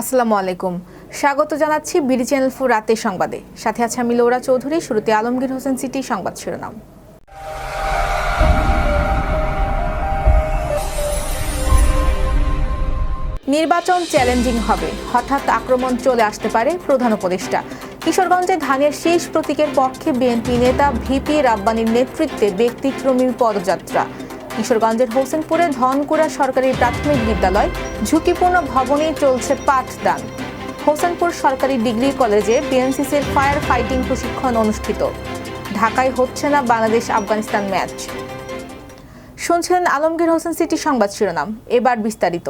আসসালামু আলাইকুম। স্বাগত জানাচ্ছি বিডি চ্যানেল ফোর রাতের সংবাদে। সাথে আছে আমি লৌরা চৌধুরী, শুরুতে আলমগীর হোসেন সিটি সংবাদ শিরোনাম। নির্বাচন চ্যালেঞ্জিং হবে। হঠাৎ আক্রমণ চলে আসতে পারে প্রধান উপদেষ্টা। কিশোরগঞ্জে ধানের শেষ প্রতীকের পক্ষে বিএনপি নেতা ভিপি রাব্বানির নেতৃত্বে ব্যক্তিক্রমী পদযাত্রা। কিশোরগঞ্জের হোসেনপুরে ধনকুড়া সরকারি প্রাথমিক বিদ্যালয় ঝুঁকিপূর্ণ ভবনে চলছে পাঠদান। হোসেনপুর সরকারি ডিগ্রি কলেজে বিএনসিসির ফায়ার ফাইটিং প্রশিক্ষণ অনুষ্ঠিত। ঢাকায় হচ্ছে না বাংলাদেশ আফগানিস্তান ম্যাচ। শুনছেন আলমগীর হোসেন সিটি সংবাদ শিরোনাম। এবার বিস্তারিত।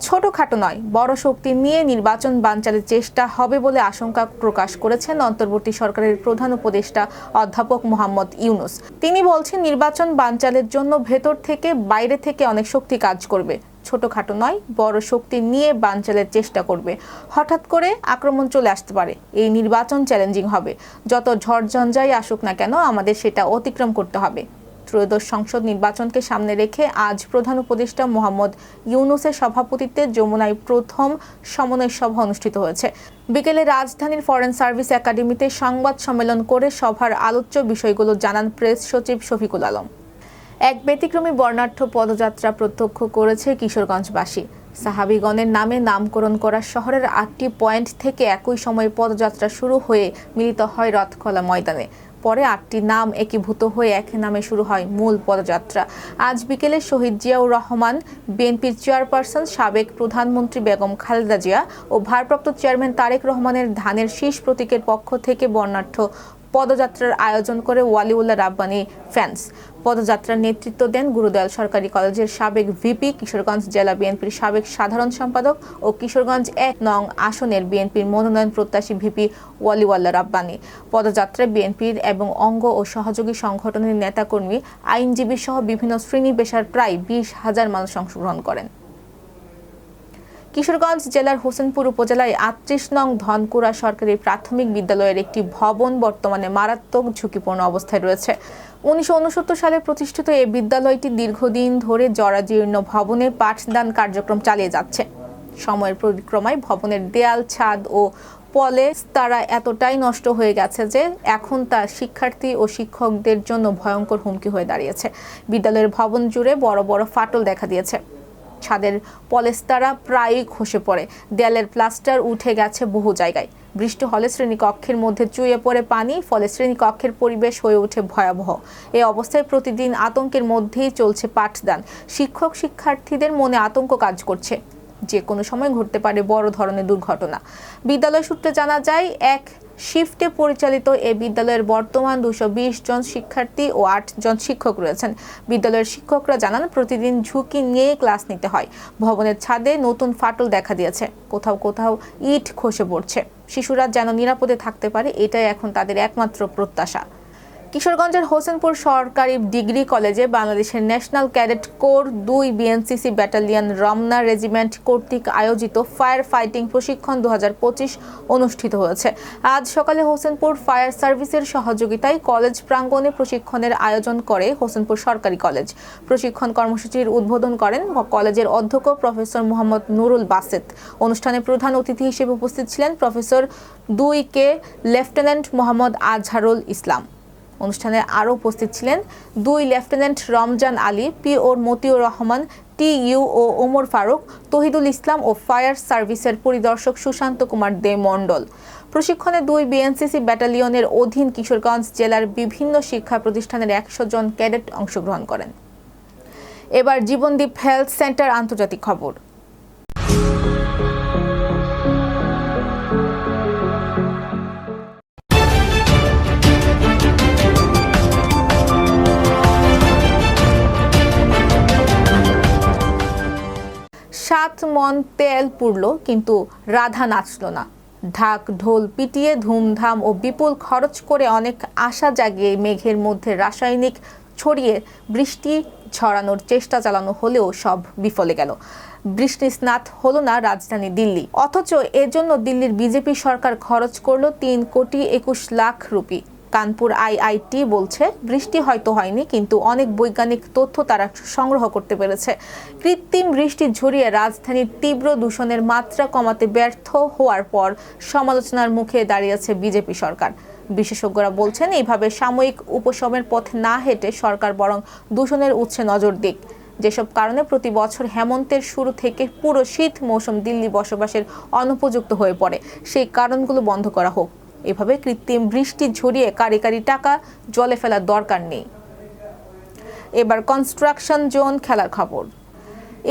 ছোটখাটো নয়, বড় শক্তি নিয়ে নির্বাচন বানচালের চেষ্টা হবে বলে আশঙ্কা প্রকাশ করেছেন অন্তর্বর্তী সরকারের প্রধান উপদেষ্টা অধ্যাপক মোহাম্মদ ইউনুস। তিনি বলছেন, নির্বাচন বানচালের জন্য ভেতর থেকে বাইরে থেকে অনেক শক্তি কাজ করবে। ছোটখাটো নয়, বড় শক্তি নিয়ে বানচালের চেষ্টা করবে। হঠাৎ করে আক্রমণ চলে আসতে পারে। এই নির্বাচন চ্যালেঞ্জিং হবে। যত ঝড়ঝঞ্ঝাই আসুক না কেন, আমাদের সেটা অতিক্রম করতে হবে। ত্রয়োদশ সংসদ নির্বাচনকে সামনে রেখে আজ প্রধান উপদেষ্টা মোহাম্মদ ইউনুসের সভাপতিত্বে যমুনায় প্রথম সমন্বয় সভা অনুষ্ঠিত হয়েছে। বিকেলে রাজধানীর ফরেন সার্ভিস একাডেমিতে সংবাদ সম্মেলন করে সভার আলোচ্য বিষয়গুলো জানান প্রেস সচিব শফিকুল আলম। এক ব্যতিক্রমী বর্ণাঢ্য পদযাত্রা প্রত্যক্ষ করেছে কিশোরগঞ্জবাসী। সাহাবিগণের নামে নামকরণ করা শহরের আটটি পয়েন্ট থেকে একই সময়ে পদযাত্রা শুরু হয়ে মিলিত হয় রথখোলা ময়দানে। পরে আটটি নাম একীভূত হয়ে এক নামে শুরু হয় মূল পদযাত্রা। আজ বিকেলে শহীদ জিয়াউর রহমান, বিএনপির চেয়ারপারসন, সাবেক প্রধানমন্ত্রী বেগম খালেদা জিয়া ও ভারপ্রাপ্ত চেয়ারম্যান তারেক রহমানের ধানের শীষ প্রতীকের পক্ষ থেকে বর্ণাঢ্য। পদযাত্রার আয়োজন করে ওয়ালিউল্লাহ রাব্বানি ফ্যান্স। পদযাত্রার নেতৃত্ব দেন গুরুদয়াল সরকারি কলেজের সাবেক ভিপি, কিশোরগঞ্জ জেলা বিএনপির সাবেক সাধারণ সম্পাদক ও কিশোরগঞ্জ এক নং আসনের বিএনপির মনোনয়ন প্রত্যাশী ভিপি ওয়ালিউল্লাহ রাব্বানি। পদযাত্রায় বিএনপির এবং অঙ্গ ও সহযোগী সংগঠনের নেতাকর্মী আইনজীবী সহ বিভিন্ন শ্রেণি পেশার প্রায় বিশ হাজার মানুষ অংশগ্রহণ করেন। কিশোরগঞ্জ জেলার হোসেনপুর উপজেলায় আটত্রিশ নং ধনকুড়া সরকারি প্রাথমিক বিদ্যালয়ের একটি ভবন বর্তমানে মারাত্মক ঝুঁকিপূর্ণ অবস্থায় রয়েছে। উনিশশো উনসত্তর সালে প্রতিষ্ঠিত এই বিদ্যালয়টি দীর্ঘদিন ধরে জরাজীর্ণ ভবনে পাঠদান কার্যক্রম চালিয়ে যাচ্ছে। সময়ের পরিক্রমায় ভবনের দেয়াল, ছাদ ও পলে তারা এতটাই নষ্ট হয়ে গেছে যে এখন তা শিক্ষার্থী ও শিক্ষকদের জন্য ভয়ঙ্কর হুমকি হয়ে দাঁড়িয়েছে। বিদ্যালয়ের ভবন জুড়ে বড় বড় ফাটল দেখা দিয়েছে। ছাদের পলেস্তারা প্রায়ই খসে পড়ে। দেয়ালের প্লাস্টার উঠে গেছে বহু জায়গায়। বৃষ্টি হলে শ্রেণীকক্ষের মধ্যে চুয়ে পড়ে পানি, ফলে শ্রেণীকক্ষের পরিবেশ হয়ে ওঠে ভয়াবহ। এই অবস্থায় প্রতিদিন আতঙ্কের মধ্যেই চলছে পাঠদান। শিক্ষক, শিক্ষার্থীদের মনে আতঙ্ক কাজ করছে। যে কোনো সময় ঘটতে পারে বড় ধরনের দুর্ঘটনা। বিদ্যালয় সূত্রে জানা যায়, এক শিফটে পরিচালিত এ বিদ্যালয়ের বর্তমান দুশো জন শিক্ষার্থী ও আট জন শিক্ষক রয়েছেন। বিদ্যালয়ের শিক্ষকরা জানান, প্রতিদিন ঝুঁকি নিয়ে ক্লাস নিতে হয়। ভবনের ছাদে নতুন ফাটল দেখা দিয়েছে। কোথাও কোথাও ইট খসে পড়ছে। শিশুরা যেন নিরাপদে থাকতে পারে, এটাই এখন তাদের একমাত্র প্রত্যাশা। কিশোরগঞ্জের হোসেনপুর সরকারি ডিগ্রি কলেজে বাংলাদেশের ন্যাশনাল ক্যাডেট কোর দুই বিএনসিসি ব্যাটালিয়ন রমনা রেজিমেন্ট কর্তৃক আয়োজিত ফায়ার ফাইটিং প্রশিক্ষণ দু হাজার পঁচিশ অনুষ্ঠিত হয়েছে। আজ সকালে হোসেনপুর ফায়ার সার্ভিসের সহযোগিতায় কলেজ প্রাঙ্গণে প্রশিক্ষণের আয়োজন করে হোসেনপুর সরকারি কলেজ। প্রশিক্ষণ কর্মসূচির উদ্বোধন করেন কলেজের অধ্যক্ষ প্রফেসর মোহাম্মদ নুরুল বাসেত। অনুষ্ঠানে প্রধান অতিথি হিসেবে উপস্থিত ছিলেন প্রফেসর দুই কে লেফটেন্যান্ট মোহাম্মদ আজহারুল ইসলাম। অনুষ্ঠানে আরও উপস্থিত ছিলেন দুই lieutenant Ramzan Ali P O Motiur Rahman T U O Omar Faruk, Tohidul Islam ও ফায়ার সার্ভিসের পরিদর্শক সুশান্ত কুমার দে মণ্ডল। প্রশিক্ষণে দুই বিএনসিসি ব্যাটালিয়নের অধীন কিশোরগঞ্জ জেলার বিভিন্ন শিক্ষা প্রতিষ্ঠানের একশো জন ক্যাডেট অংশগ্রহণ করেন। এবার জীবনদীপ হেলথ সেন্টার আন্তর্জাতিক খবর। মন তেল পুড়ল, কিন্তু রাধা নাচল না। ঢাক ঢোল পিটিয়ে ধুমধাম ও বিপুল খরচ করে অনেক আশা জাগিয়ে মেঘের মধ্যে রাসায়নিক ছড়িয়ে বৃষ্টি ছড়ানোর চেষ্টা চালানো হলেও সব বিফলে গেল। বৃষ্টি স্নাত হলো না রাজধানী দিল্লি। অথচ এজন্য দিল্লির বিজেপি সরকার খরচ করল তিন কোটি একুশ লাখ রুপি। কানপুর আইআইটি বলছে, বৃষ্টি হয়তো হয়নি, কিন্তু অনেক বৈজ্ঞানিক তথ্য তারা সংগ্রহ করতে পেরেছে। কৃত্রিম বৃষ্টি ঝরিয়ে রাজধানীর তীব্র দূষণের মাত্রা কমাতে ব্যর্থ হওয়ার পর সমালোচনার মুখে দাঁড়িয়েছে বিজেপি সরকার। বিশেষজ্ঞরা বলছেন, এইভাবে সাময়িক উপশমের পথে না হেঁটে সরকার বরং দূষণের উৎসে নজর দিক। যেসব কারণে প্রতি বছর হেমন্তের শুরু থেকে পুরো শীত মৌসুম দিল্লি বসবাসের অনুপযুক্ত হয়ে পড়ে। সেই কারণগুলো বন্ধ করা হোক। এভাবে কৃত্রিম বৃষ্টি ঝরিয়ে কারি কারি টাকা, জলে ফেলার দরকার নেই। এবার কনস্ট্রাকশন জোন খেলার খবর।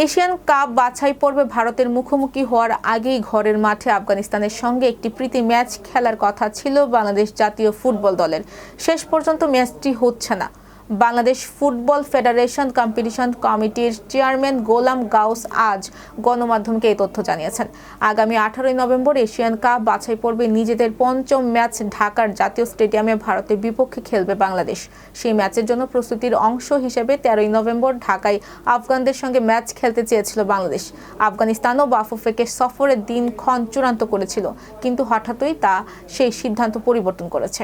এশিয়ান কাপ বাছাই পর্বে ভারতের মুখোমুখি হওয়ার আগেই ঘরের মাঠে আফগানিস্তানের সঙ্গে একটি প্রীতি ম্যাচ খেলার কথা ছিল বাংলাদেশ জাতীয় ফুটবল দলের। শেষ পর্যন্ত ম্যাচটি হচ্ছে না। বাংলাদেশ ফুটবল ফেডারেশন কম্পিটিশন কমিটির চেয়ারম্যান গোলাম গাউস আজ গণমাধ্যমকে এই তথ্য জানিয়েছেন। আগামী আঠারোই নভেম্বর এশিয়ান কাপ বাছাই পর্বে নিজেদের পঞ্চম ম্যাচ ঢাকার জাতীয় স্টেডিয়ামে ভারতের বিপক্ষে খেলবে বাংলাদেশ। সেই ম্যাচের জন্য প্রস্তুতির অংশ হিসেবে তেরোই নভেম্বর ঢাকায় আফগানদের সঙ্গে ম্যাচ খেলতে চেয়েছিল বাংলাদেশ। আফগানিস্তানও বাফুফেকে সফরের দিনক্ষণ চূড়ান্ত করেছিল, কিন্তু হঠাৎই তা সেই সিদ্ধান্ত পরিবর্তন করেছে।